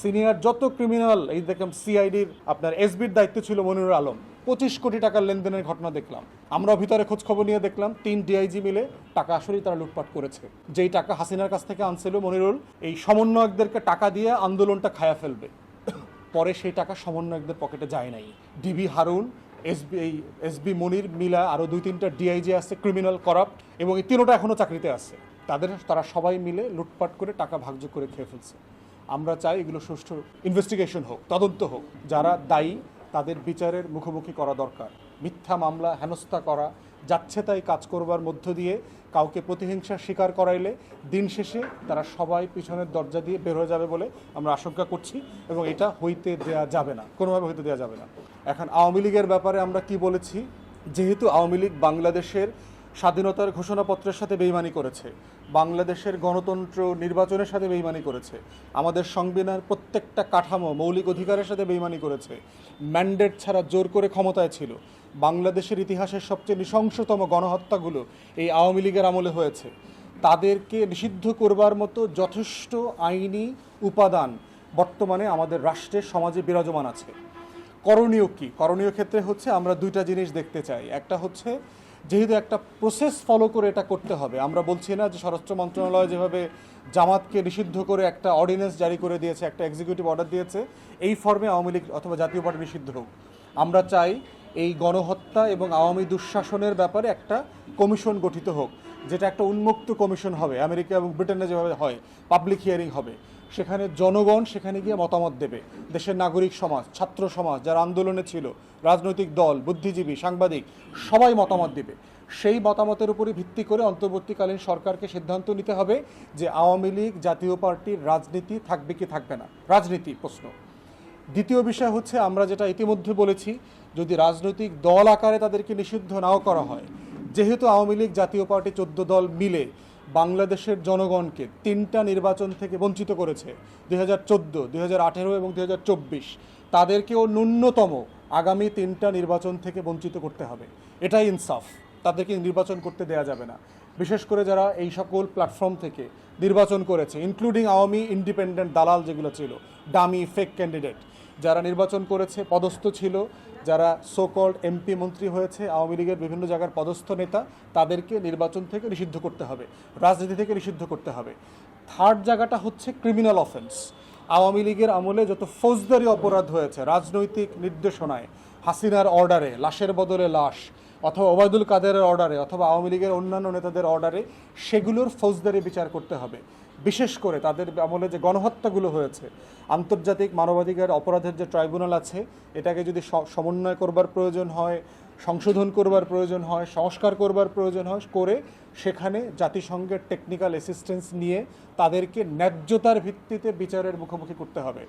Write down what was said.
Senior যত criminal, এই দেখলাম সিআইডির আপনার এসবির দায়িত্ব ছিল মনিরুল আলম। পঁচিশ কোটি টাকার লেনদেনের ঘটনা দেখলাম। আমরা ভিতরে খোঁজ খবর নিয়ে দেখলাম, তিন ডিআইজি মিলে টাকা আসলেই তারা লুটপাট করেছে। যেই টাকা হাসিনার কাছ থেকে আনছিল মনিরুল, এই সমন্বয়কদেরকে টাকা দিয়ে আন্দোলনটা খায়া ফেলবে। পরে সেই টাকা সমন্বয়কদের পকেটে যায় নাই। ডিবি হারুন এসবি এই এসবি মনির, মিলা আরও দুই তিনটা ডিআইজি আছে, ক্রিমিনাল, করাপ্ট, এবং এই তিনোটা এখনও চাকরিতে আছে। তাদের, তারা সবাই মিলে লুটপাট করে টাকা ভাগযোগ করে খেয়ে ফেলছে। আমরা চাই এগুলো সুষ্ঠু ইনভেস্টিগেশন হোক, তদন্ত হোক। যারা দায়ী, তাদের বিচারের মুখোমুখি করা দরকার। মিথ্যা মামলা হেনস্থা করা, যাচ্ছে তাই কাজ করবার মধ্য দিয়ে কাউকে প্রতিহিংসার শিকার করাইলে দিন শেষে তারা সবাই পিছনের দরজা দিয়ে বের হয়ে যাবে বলে আমরা আশঙ্কা করছি এবং এটা হইতে দেয়া যাবে না, কোনোভাবে হইতে দেওয়া যাবে না। এখন আওয়ামী লীগের ব্যাপারে আমরা কি বলেছি? যেহেতু আওয়ামী লীগ বাংলাদেশের স্বাধীনতার ঘোষণাপত্রের সাথে বেইমানি করেছে। বাংলাদেশের গণতন্ত্র নির্বাচনের সাথে বেইমানি করেছে। আমাদের সংবিধানের প্রত্যেকটা কাঠামো মৌলিক অধিকারের সাথে বেইমানি করেছে। ম্যান্ডেট ছাড়া জোর করে ক্ষমতায় ছিল। বাংলাদেশের ইতিহাসের সবচেয়ে নৃশংসতম গণহত্যাগুলো এই আওয়ামী লীগের আমলে হয়েছে। তাদেরকে নিষিদ্ধ করবার মতো যথেষ্ট আইনি উপাদান বর্তমানে আমাদের রাষ্ট্রের সমাজে বিরাজমান আছে। করণীয় কি? করণীয় ক্ষেত্রে হচ্ছে আমরা দুইটা জিনিস দেখতে চাই। একটা হচ্ছে যেহেতু একটা প্রসেস ফলো করে এটা করতে হবে। আমরা বলছি না যে স্বরাষ্ট্র মন্ত্রণালয় যেভাবে জামাতকে নিষিদ্ধ করে একটা অর্ডিন্যান্স জারি করে দিয়েছে, একটা এক্সিকিউটিভ অর্ডার দিয়েছে, এই ফর্মে আওয়ামী লীগ অথবা জাতীয় পার্টি নিষিদ্ধ হোক। আমরা চাই এই গণহত্যা এবং আওয়ামী দুঃশাসনের ব্যাপারে একটা কমিশন গঠিত হোক, যেটা একটা উন্মুক্ত কমিশন হবে। আমেরিকা এবং ব্রিটেনে যেভাবে হয় পাবলিক হিয়ারিং হবে। সেখানে জনগণ সেখানে গিয়ে মতামত দেবে। দেশের নাগরিক সমাজ, ছাত্র সমাজ যারা আন্দোলনে ছিল, রাজনৈতিক দল, বুদ্ধিজীবী, সাংবাদিক, সবাই মতামত দেবে। সেই মতামতের উপরে ভিত্তি করে অন্তর্বর্তীকালীন সরকারকে সিদ্ধান্ত নিতে হবে যে আওয়ামী লীগ, জাতীয় পার্টির রাজনীতি থাকবে কি থাকবে না। রাজনীতি প্রশ্ন। দ্বিতীয় বিষয় হচ্ছে, আমরা যেটা ইতিমধ্যে বলেছি, যদি রাজনৈতিক দল আকারে তাদেরকে নিষিদ্ধ নাও করা হয়, যেহেতু আওয়ামী লীগ, জাতীয় পার্টি চোদ্দ দল মিলে বাংলাদেশের জনগণকে তিনটা নির্বাচন থেকে বঞ্চিত করেছে, দুই হাজার চোদ্দ, দুই হাজার আঠেরো এবং দুই হাজার চব্বিশ। তাদেরকেও ন্যূনতম আগামী তিনটা নির্বাচন থেকে বঞ্চিত করতে হবে। এটাই ইনসাফ। তাদেরকে নির্বাচন করতে দেয়া যাবে না। বিশেষ করে যারা এই সকল প্ল্যাটফর্ম থেকে নির্বাচন করেছে ইনক্লুডিং আওয়ামী ইন্ডিপেন্ডেন্ট দালাল যেগুলো ছিল ডামি ফেক ক্যান্ডিডেট যারা নির্বাচন করেছে, পদস্থ ছিল, যারা সোকল্ড এমপি মন্ত্রী হয়েছে, আওয়ামী লীগের বিভিন্ন জায়গার পদস্থ নেতা, তাদেরকে নির্বাচন থেকে নিষিদ্ধ করতে হবে, রাজনীতি থেকে নিষিদ্ধ করতে হবে। থার্ড জায়গাটা হচ্ছে ক্রিমিনাল অফেন্স আওয়ামী লীগের আমলে যত ফৌজদারি অপরাধ হয়েছে, রাজনৈতিক নির্দেশনায়, হাসিনার অর্ডারে, লাশের বদলে লাশ, অথবা ওবায়দুল কাদেরের অর্ডারে, অথবা আওয়ামী লীগের অন্যান্য নেতাদের অর্ডারে, সেগুলোর ফৌজদারি বিচার করতে হবে। বিশেষ করে তাদের আমলে যে গণহত্যাগুলো হয়েছে, আন্তর্জাতিক মানবাধিকার অপরাধের যে ট্রাইব্যুনাল আছে, এটাকে যদি সমন্বয় করবার প্রয়োজন হয়, সংশোধন করবার প্রয়োজন হয়, সংস্কার করবার প্রয়োজন হয়, করে সেখানে জাতিসংঘের টেকনিক্যাল অ্যাসিস্ট্যান্স নিয়ে তাদেরকে ন্যায্যতার ভিত্তিতে বিচারের মুখোমুখি করতে হবে।